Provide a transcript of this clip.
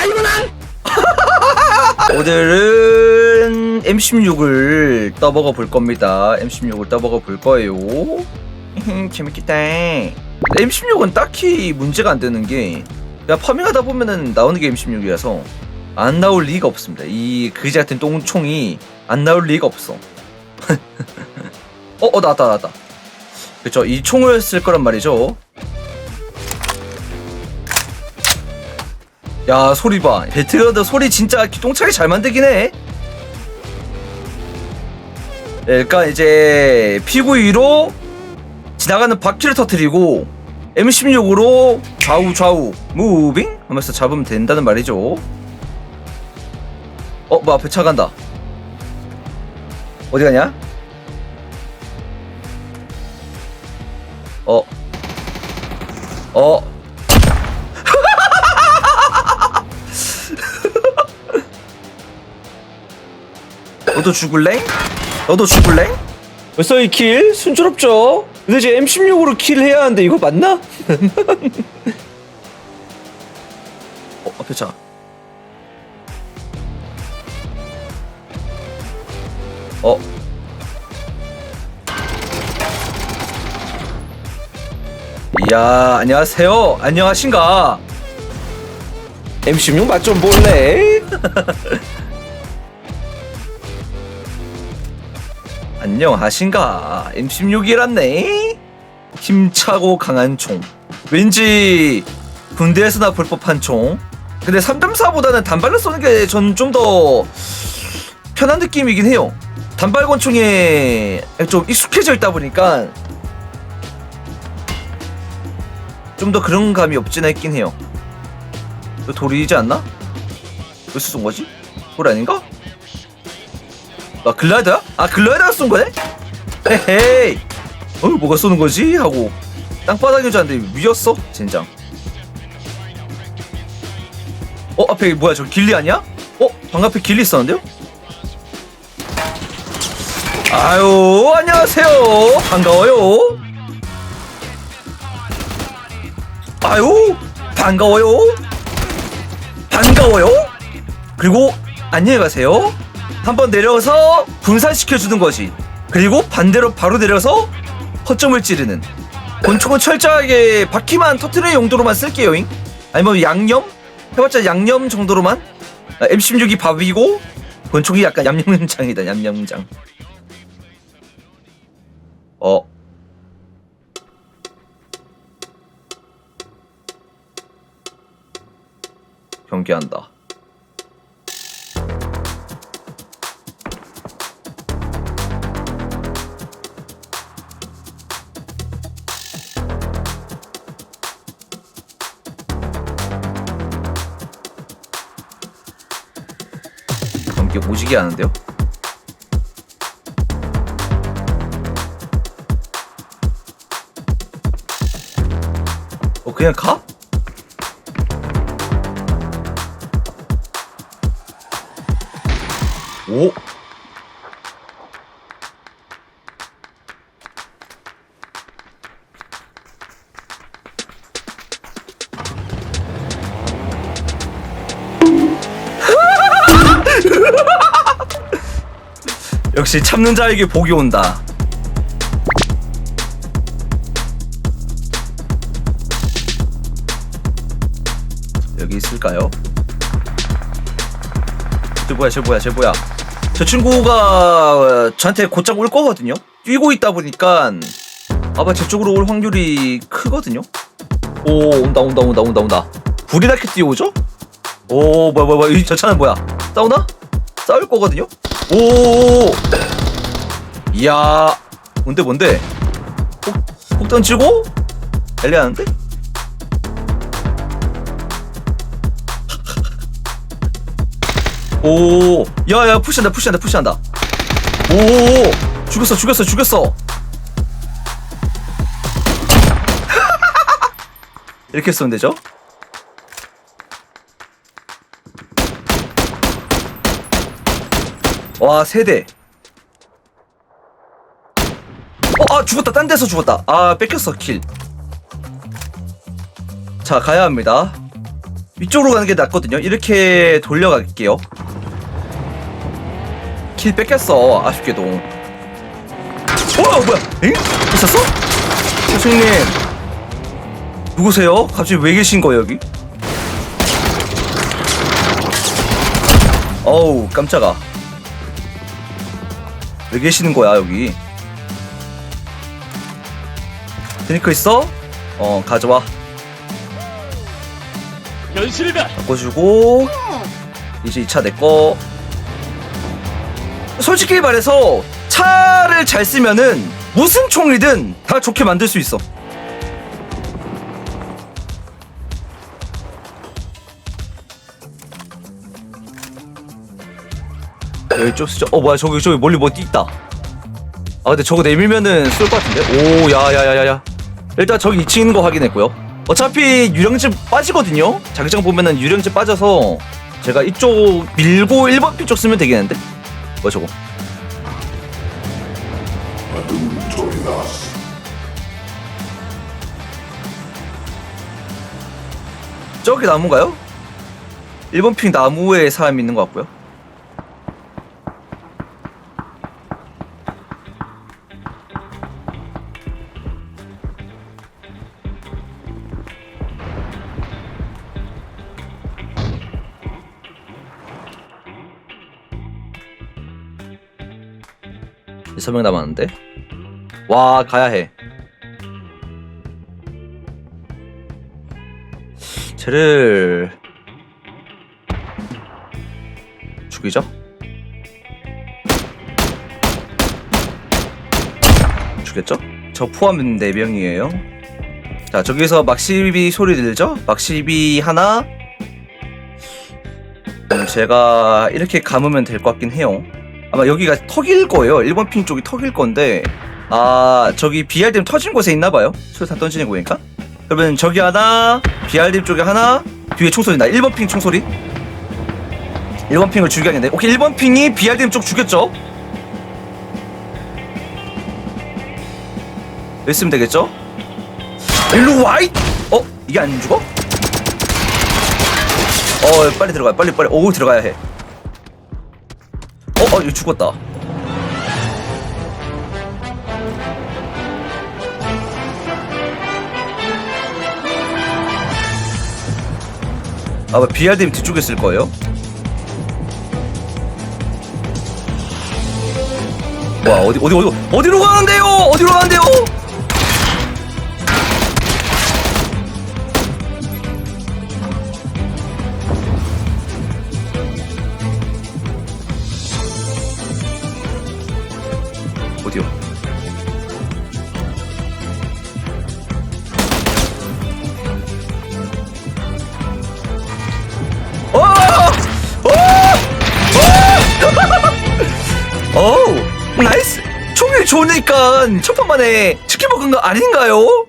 아이고 난 오늘은 M16을 떠먹어 볼 겁니다. M16을 떠먹어 볼 거예요. 재밌겠다. M16은 딱히 문제가 안 되는 게 그냥 파밍하다 보면은 나오는 게 M16이라서 안 나올 리가 없습니다. 이 그지 같은 똥총이 안 나올 리가 없어. 어, 어 나왔다 나왔다. 그쵸 이 총을 쓸 거란 말이죠. 야 소리 봐 배틀그라운드 소리 진짜 기똥차게 잘 만들긴 해 네, 그러니까 이제 피구이로 지나가는 바퀴를 터트리고 M16으로 좌우 좌우 무빙 하면서 잡으면 된다는 말이죠 어? 뭐 앞에 차 간다 어디 가냐? 어? 어? 너도 죽을래? 너도 죽을래? 벌써 2킬? 순조롭죠? 근데 이제 M16으로 킬 해야 하는데 이거 맞나? 어, 앞에 차. 어. 이야, 안녕하세요. 안녕하신가? M16 맛 좀 볼래? 안녕하신가 M16이란네 힘차고 강한 총 왠지 군대에서나 볼 법한 총 근데 3.4보다는 단발로 쏘는 게 전 좀 더 편한 느낌이긴 해요 단발 권총에 좀 익숙해져 있다 보니까 좀 더 그런 감이 없진 않긴 해요 돌이지 않나? 어디서 쏜 거지? 돌 아닌가? 아 글라이더야? 아 글라이더가 쏜 거네? 헤헤이 어 뭐가 쏘는 거지? 하고 땅바닥인 줄 알았는데 위였어? 젠장 어 앞에 뭐야 저 길리 아니야? 어? 방 앞에 길리 있었는데요? 아유 안녕하세요 반가워요 아유 반가워요 반가워요 그리고 안녕히 가세요 한번 내려서 분산시켜주는 것이 그리고 반대로 바로 내려서 허점을 찌르는. 권총은 철저하게 바퀴만 터트리는 용도로만 쓸게요잉. 아니면 양념? 해봤자 양념 정도로만. 아, M16이 밥이고 권총이 약간 얌얌장이다 얌얌장. 어. 경계한다 경계 오지게 하는데요? 어 그냥 가? 오 역시 참는 자에게 복이 온다. 여기 있을까요? 저 뭐야, 저 뭐야, 저 뭐야. 저 친구가 어, 저한테 곧장 올 거거든요? 뛰고 있다 보니까 아마 제 쪽으로 올 확률이 크거든요? 오, 온다, 온다, 온다, 온다, 온다. 불이 나게 뛰어오죠? 오, 뭐야, 뭐야, 뭐야. 이- 저 차는 뭐야? 싸우나? 싸울 거거든요? 오! 이야, 뭔데, 뭔데? 폭, 폭 던지고? 엘리하는데? 오, 야, 야, 푸시한다, 푸시한다, 푸시한다. 오, 죽였어, 죽였어, 죽였어. 이렇게 쏘면 되죠? 와, 세대. 어, 아, 죽었다. 딴 데서 죽었다. 아, 뺏겼어, 킬. 자, 가야 합니다. 위쪽으로 가는 게 낫거든요. 이렇게 돌려갈게요. 킬 뺏겼어. 아쉽게도. 어 뭐야? 엥? 있었어? 선생님 누구세요? 갑자기 왜 계신 거예요 여기? 어우 깜짝아. 왜 계시는 거야 여기? 드니크 있어? 어 가져와. 현실이다. 바꿔주고 이제 이 차 내꺼 솔직히 말해서 차를 잘 쓰면은 무슨 총이든 다 좋게 만들 수 있어 여기 좀 쓰죠 어 뭐야 저기 저기 멀리 뭐 있다. 아 근데 저거 내밀면은 쏠 것 같은데? 오 야야야야야. 일단 저기 2층 있는 거 확인했고요. 어차피 유령집 빠지거든요? 자기장 보면은 유령집 빠져서 제가 이쪽 밀고 1번 피쪽 쓰면 되겠는데? 뭐야 저거? 저기 나무인가요? 1번 핑 나무에 사람이 있는 것 같고요 여섯 명 남았는데? 와 가야 해. 쟤를 죽이죠? 죽였죠? 저 포함 4명이에요. 자 저기서 막시비 소리 들죠? 막시비 하나. 음, 제가 이렇게 감으면 될 것 같긴 해요 아마 여기가 턱일 거예요. 1번 핑 쪽이 턱일 건데 아 저기 BRDM 터진 곳에 있나 봐요. 소리탄 던지는 거 보니까. 그러면 저기 하나, BRDM 쪽에 하나, 뒤에 총소리 나. 1번 핑 총소리. 1번 핑을 죽여야겠는데. 오케이 1번 핑이 BRDM 쪽 죽였죠. 있으면 되겠죠? 일로 와이! 어? 이게 안 죽어? 어 빨리 들어가요. 빨리 빨리. 오 들어가야 해. 어, 어, 이거 죽었다. 아마 BRDM 뒤쪽에 있을 거예요. 와, 어디, 어디, 어디, 어디로 가는데요? 어디로 가는데요? 좋으니까 첫판 만에 치킨 먹은 거 아닌가요?